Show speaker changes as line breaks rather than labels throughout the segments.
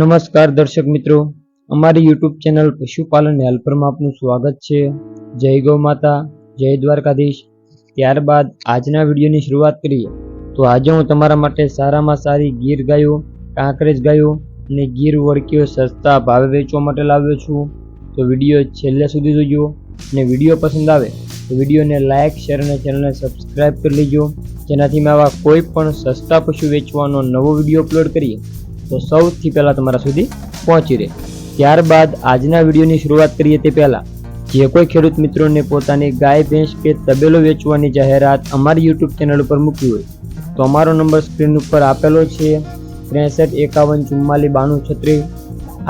નમસ્કાર દર્શક મિત્રો. અમારી યુટ્યુબ ચેનલ પશુપાલન હેલ્પરમાં આપનું સ્વાગત છે. જય ગૌ માતા, જય દ્વારકાધીશ. ત્યારબાદ આજના વિડીયોની શરૂઆત કરીએ. તો આજે હું તમારા માટે સારામાં સારી ગીર ગાયો, કાંકરેજ ગાયો અને ગીર વળકીઓ સસ્તા ભાવે વેચવા માટે લાવ્યો છું. તો વીડિયો છેલ્લે સુધી જોજો અને વીડિયો પસંદ આવે તો વિડીયોને લાઇક શેર અને ચેનલને સબસ્ક્રાઇબ કરી લેજો. જેનાથી મેં આવા કોઈ પણ સસ્તા પશુ વેચવાનો નવો વીડિયો અપલોડ કરીએ. તો સૌથી પહેલાં તમારા સુધી પહોંચી રહે. ત્યારબાદ આજના વિડીયોની શરૂઆત કરીએ તે પહેલાં, જે કોઈ ખેડૂત મિત્રોને પોતાની ગાય, ભેંસ કે તબેલો વેચવાની જાહેરાત અમારી યુટ્યુબ ચેનલ ઉપર મૂકી હોય, તો અમારો નંબર સ્ક્રીન ઉપર આપેલો છે, ત્રેસઠ એકાવન ચુમ્માલીસ બાણું છત્રીસ.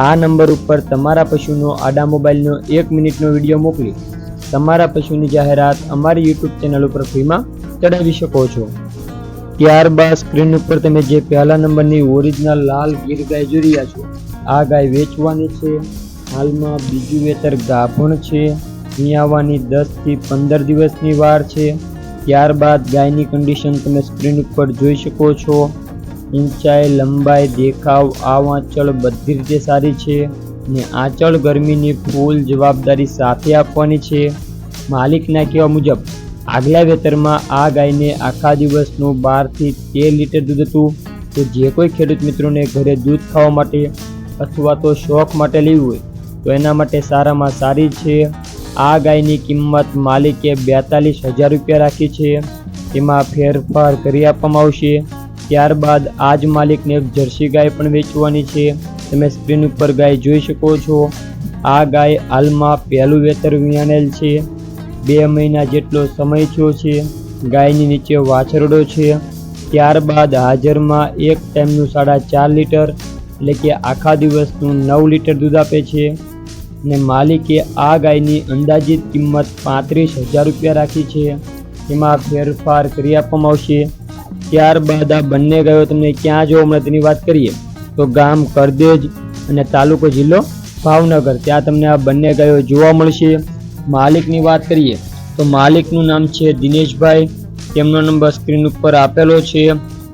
આ નંબર ઉપર તમારા પશુનો આડા મોબાઈલનો એક મિનિટનો વીડિયો મોકલી, તમારા પશુની જાહેરાત અમારી યુટ્યુબ ચેનલ ઉપર ફ્રીમાં ચડાવી શકો છો. ત્યારબાદ સ્ક્રીન ઉપર તમે જે પહેલા નંબરની ઓરિજિનલ લાલ ગીર ગાય જોઈ રહ્યા છો, આ ગાય વેચવાની છે. હાલમાં બીજું વેતર ગાભણ છે. મિયાવાની દસથી પંદર દિવસની વાર છે. ત્યારબાદ ગાયની કન્ડિશન તમે સ્ક્રીન ઉપર જોઈ શકો છો. ઊંચાઈ, લંબાઈ, દેખાવ આ વાંચળ બધી રીતે સારી છે ને આંચળ ગરમીની ફૂલ જવાબદારી સાથે આપવાની છે. માલિકના કહેવા મુજબ આગલા વેતરમાં આ ગાયને આખા દિવસનું બારથી તેર લીટર દૂધ હતું. તો જે કોઈ ખેડૂત મિત્રોને ઘરે દૂધ ખાવા માટે અથવા તો શોખ માટે લેવું હોય, તો એના માટે સારામાં સારી છે. આ ગાયની કિંમત માલિકે બેતાલીસ હજાર રૂપિયા રાખી છે. તેમાં ફેરફાર કરી આપવામાં આવશે. ત્યારબાદ આ જ માલિકને જર્સી ગાય પણ વેચવાની છે. તમે સ્ક્રીન ઉપર ગાય જોઈ શકો છો. આ ગાય હાલમાં પહેલું વેતર વિયાણેલ છે. બે મહિના જેટલો સમય થયો છે, ગાયની નીચે વાછરડો છે. ત્યારબાદ હાજરમાં એક ટાઈમનું સાડા ચાર લીટર, એટલે કે આખા દિવસનું નવ લીટર દૂધ આપે છે. ને માલિકે આ ગાયની અંદાજિત કિંમત પાંત્રીસ હજાર રૂપિયા રાખી છે. એમાં ફેરફાર કરી આપવામાં આવશે. ત્યારબાદ આ બંને ગાયો તમને ક્યાં જોવા મળે તેની વાત કરીએ, તો ગામ કરદેજ અને તાલુકો જિલ્લો ભાવનગર. ત્યાં તમને આ બંને ગાયો જોવા મળશે. માલિકની વાત કરીએ, તો માલિકનું નામ છે દિનેશભાઈ. તેમનો નંબર સ્ક્રીન ઉપર આપેલો છે.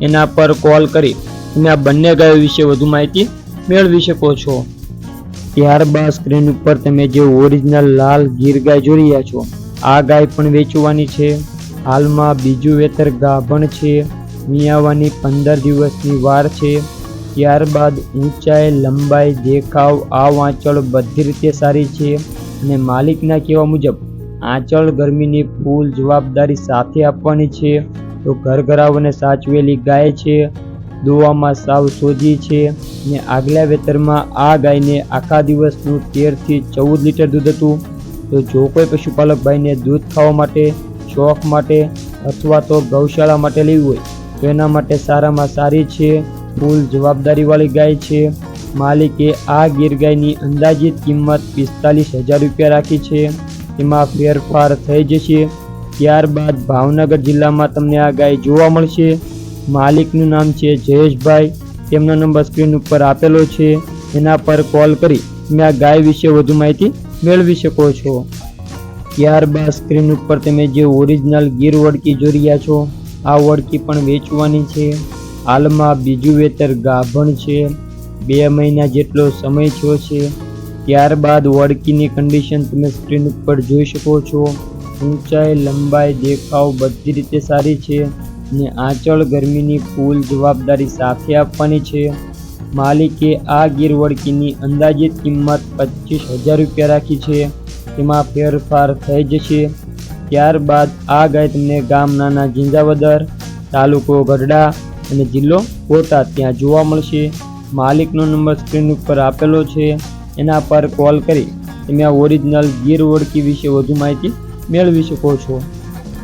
એના પર કોલ કરી તમે આ બંને ગાયો વિશે વધુ માહિતી મેળવી શકો છો. ત્યારબાદ સ્ક્રીન ઉપર તમે જે ઓરિજિનલ લાલ ગીર ગાય જોઈ રહ્યા છો, આ ગાય પણ વેચવાની છે. હાલમાં બીજું વેતર ગાભણ છે. મિયાવાની પંદર દિવસની વાર છે. ત્યારબાદ ઊંચાઈ, લંબાઈ, દેખાવ, આ વાંચળ બધી રીતે સારી છે. અને માલિકના કહેવા મુજબ, આંચળ ગરમીની ફૂલ જવાબદારી સાથે આપવાની છે. તો ઘર ઘરાઓને સાચવેલી ગાય છે, દોવામાં સાવ સોજી છે ને આગલા વેતરમાં આ ગાયને આખા દિવસનું તેરથી ચૌદ લીટર દૂધ હતું. તો જો કોઈ પશુપાલક ભાઈને દૂધ ખાવા માટે, શોખ માટે અથવા તો ગૌશાળા માટે લેવી હોય, તો એના માટે સારામાં સારી છે, ફૂલ જવાબદારીવાળી ગાય છે. માલિકે આ ગીર ગાયની અંદાજિત કિંમત પિસ્તાલીસ હજાર રૂપિયા રાખી છે. એમાં ફેરફાર થઈ જશે. ત્યારબાદ ભાવનગર જિલ્લામાં તમને આ ગાય જોવા મળશે. માલિકનું નામ છે જયેશભાઈ. તેમનો નંબર સ્ક્રીન ઉપર આપેલો છે. એના પર કોલ કરી તમે આ ગાય વિશે વધુ માહિતી મેળવી શકો છો. ત્યારબાદ સ્ક્રીન ઉપર તમે જે ઓરિજિનલ ગીર વડકી જોઈ રહ્યા છો, આ વડકી પણ વેચવાની છે. હાલમાં બીજું વેતર ગાભણ છે. બે મહિના જેટલો સમય થયો છે, ત્યારબાદ વડકીની કન્ડિશન તમે સ્ક્રીન ઉપર જોઈ શકો છો. ઊંચાઈ, લંબાઈ, દેખાવ બધી રીતે સારી છે ને આંચળ ગરમીની ફૂલ જવાબદારી સાથે આપવાની છે. માલિકે આ ગીર વડકીની અંદાજિત કિંમત પચીસ હજાર રૂપિયા રાખી છે. તેમાં ફેરફાર થઈ જશે. ત્યારબાદ આ ગાય તમને ગામ નાના જિંજાવદર, તાલુકો ગઢડા અને જિલ્લો બોટાદ ત્યાં જોવા મળશે. માલિકનો નંબર સ્ક્રીન ઉપર આપેલો છે. એના પર કોલ કરી તમે આ ઓરિજિનલ ગીર ઓળખી વિશે વધુ માહિતી મેળવી શકો છો.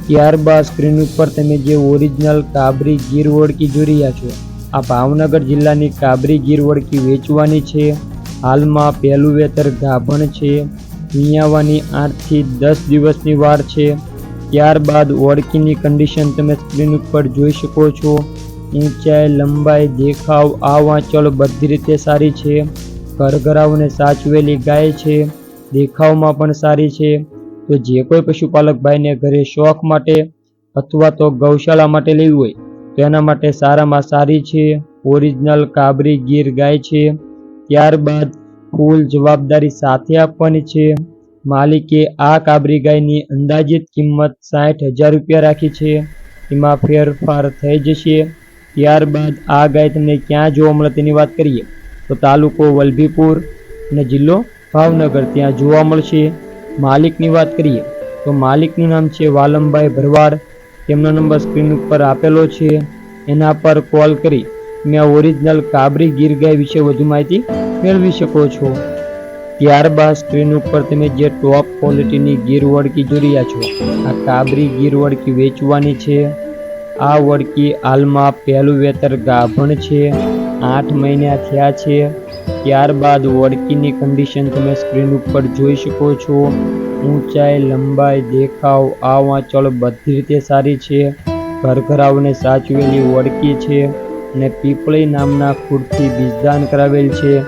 ત્યારબાદ સ્ક્રીન ઉપર તમે જે ઓરિજિનલ કાબરી ગીર ઓળખી જોઈ રહ્યા છો, આ ભાવનગર જિલ્લાની કાબરી ગીર ઓળખી વેચવાની છે. હાલમાં પહેલું વેતર ગાભણ છે. વિયાવાની આઠથી દસ દિવસની વાર છે. ત્યારબાદ ઓળખીની કન્ડિશન તમે સ્ક્રીન ઉપર જોઈ શકો છો. ઊંચાઈ, લંબાઈ, દેખાવ આ વાંચળ બધી રીતે સારી છે. ઘરઘરાઓને સાચવેલી ગાય છે. દેખાવમાં પણ સારી છે. તો જે કોઈ પશુપાલક ભાઈને ઘરે શોખ માટે અથવા તો ગૌશાળા માટે લેવી હોય તો એના માટે સારામાં સારી છે. ઓરિજિનલ કાબરી ગીર ગાય છે. ત્યારબાદ ફૂલ જવાબદારી સાથે આપવાની છે. માલિકે આ કાબરી ગાયની અંદાજિત કિંમત સાઠ હજાર રૂપિયા રાખી છે. એમાં ફેરફાર થઈ જશે. ત્યારબાદ આ ગાય તમને ક્યાં જોવા મળે તેની વાત કરીએ. તો તાલુકો વલભીપુર અને જિલ્લો ભાવનગર, ત્યાં જોવા મળશે માલિકની વાત કરીએ. તો માલિકનું નામ છે વાલમભાઈ ભરવાડ. તેમનો નંબર સ્ક્રીન ઉપર આપેલો છે. એના પર કોલ કરી તમે ઓરિજિનલ કાબરી ગીર ગાય વિશે વધુ માહિતી મેળવી શકો છો. ત્યારબાદ સ્ક્રીન ઉપર તમે જે ટોપ ક્વોલિટીની ગીર વડકી જોઈ રહ્યા છો, આ કાબરી ગીર વડકી વેચવાની છે. આ વડકી હાલમાં પહેલું વેતર ગાભણ છે, આઠ મહિના થયા છે. ત્યારબાદ વળકીની કન્ડિશન તમે સ્ક્રીન ઉપર જોઈ શકો છો. ઊંચાઈ, લંબાઈ, દેખાવ આ વાંચળ બધી રીતે સારી છે. ઘરઘરાઓને સાચવેલી વળકી છે અને પીપળી નામના ખુરથી બીજદાન કરાવેલ છે.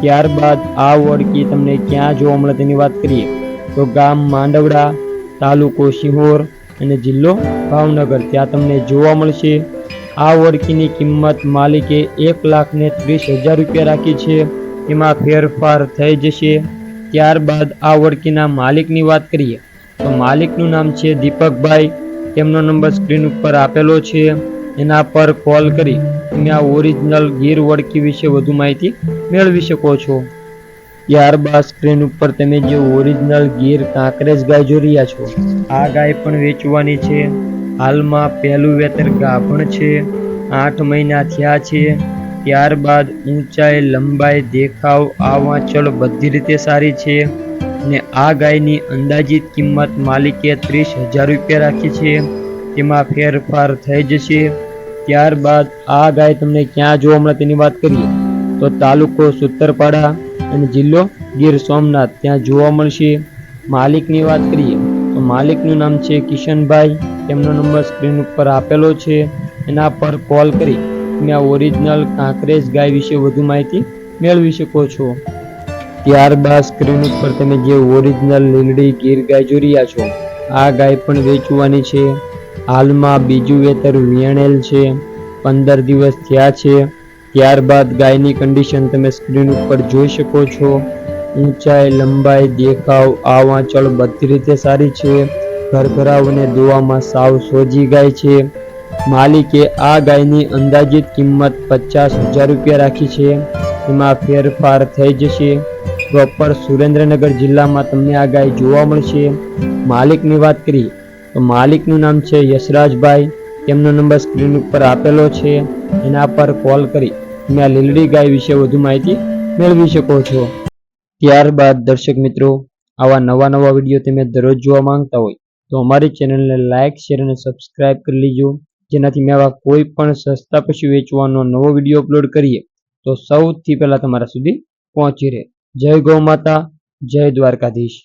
ત્યારબાદ આ વળકી તમને ક્યાં જોવા મળે તેની વાત કરીએ. તો ગામ માંડવડા, તાલુકો સિહોર અને જિલ્લો ભાવનગર. ત્યાં તમને જોવા મળશે. આ વડકીની કિંમત માલિકે એક લાખને ત્રીસ હજાર રૂપિયા રાખી છે. એમાં ફેરફાર થઈ જશે. ત્યારબાદ આ વડકીના માલિકની વાત કરીએ, તો માલિકનું નામ છે દીપકભાઈ. તેમનો નંબર સ્ક્રીન ઉપર આપેલો છે. એના પર કોલ કરી તમે આ ઓરિજિનલ ગીર વડકી વિશે વધુ માહિતી મેળવી શકો છો. ત્યારબાદ સ્ક્રીન ઉપર તમે જે ઓરિજિનલ ગીર કાંકરેજ ગાય જોઈ રહ્યા છો. આ ગાય પણ વેચવાની છે. હાલમાં પહેલું વેતર ગાભણ છે. આઠ મહિના થયા છે. ત્યારબાદ ઊંચાઈ, લંબાઈ, દેખાવ આ વાંચળ બધી રીતે સારી છે ને આ ગાયની અંદાજિત કિંમત માલિકે ત્રીસ હજાર રૂપિયા રાખી છે. તેમાં ફેરફાર થઈ જશે. ત્યારબાદ આ ગાય તમને ક્યાં જોવા મળે તેની વાત કરીએ. તો તાલુકો સુત્તરપાડા અને જિલ્લો ગીર સોમનાથ, ત્યાં જોવા મળશે. માલિકની વાત કરીએ. માલિકનું નામ છે કિશનભાઈ. તેમનો નંબર સ્ક્રીન ઉપર આપેલો છે. એના પર કોલ કરી તમે આ ઓરિજિનલ કાંકરેજ ગાય વિશે વધુ માહિતી મેળવી શકો છો. ત્યારબાદ સ્ક્રીન ઉપર તમે જે ઓરિજિનલ લીલડી ગીર ગાય જોઈ રહ્યા છો, આ ગાય પણ વેચવાની છે. હાલમાં બીજું વેતર વિયાણેલ છે. પંદર દિવસ થયા છે. ત્યારબાદ ગાયની કન્ડિશન તમે સ્ક્રીન ઉપર જોઈ શકો છો. ઊંચાઈ, લંબાઈ, દેખાવ આ વાંચળ બધી રીતે સારી છે. ઘરઘરાઓને દોવામાં સાવ સોજી ગાય છે. માલિકે આ ગાયની અંદાજિત કિંમત પચાસ હજાર રૂપિયા રાખી છે. એમાં ફેરફાર થઈ જશે. પ્રોપર સુરેન્દ્રનગર જિલ્લામાં તમને આ ગાય જોવા મળશે. માલિકની વાત કરી, તો માલિકનું નામ છે યશરાજભાઈ. તેમનો નંબર સ્ક્રીન ઉપર આપેલો છે. એના પર કોલ કરી. તમે આ લીલડી ગાય વિશે વધુ માહિતી મેળવી શકો છો. ત્યારબાદ દર્શક મિત્રો, આવા નવા નવા વીડિયો તમે દરરોજ જોવા માંગતા હોય, તો અમારી ચેનલને લાઇક શેર અને સબસ્ક્રાઇબ કરી લેજો. જેનાથી મેં આવા કોઈ પણ સસ્તા પશુ વેચવાનો નવો વીડિયો અપલોડ કરીએ, તો સૌથી પહેલાં તમારા સુધી પહોંચી રહે. જય ગૌ માતા, જય દ્વારકાધીશ.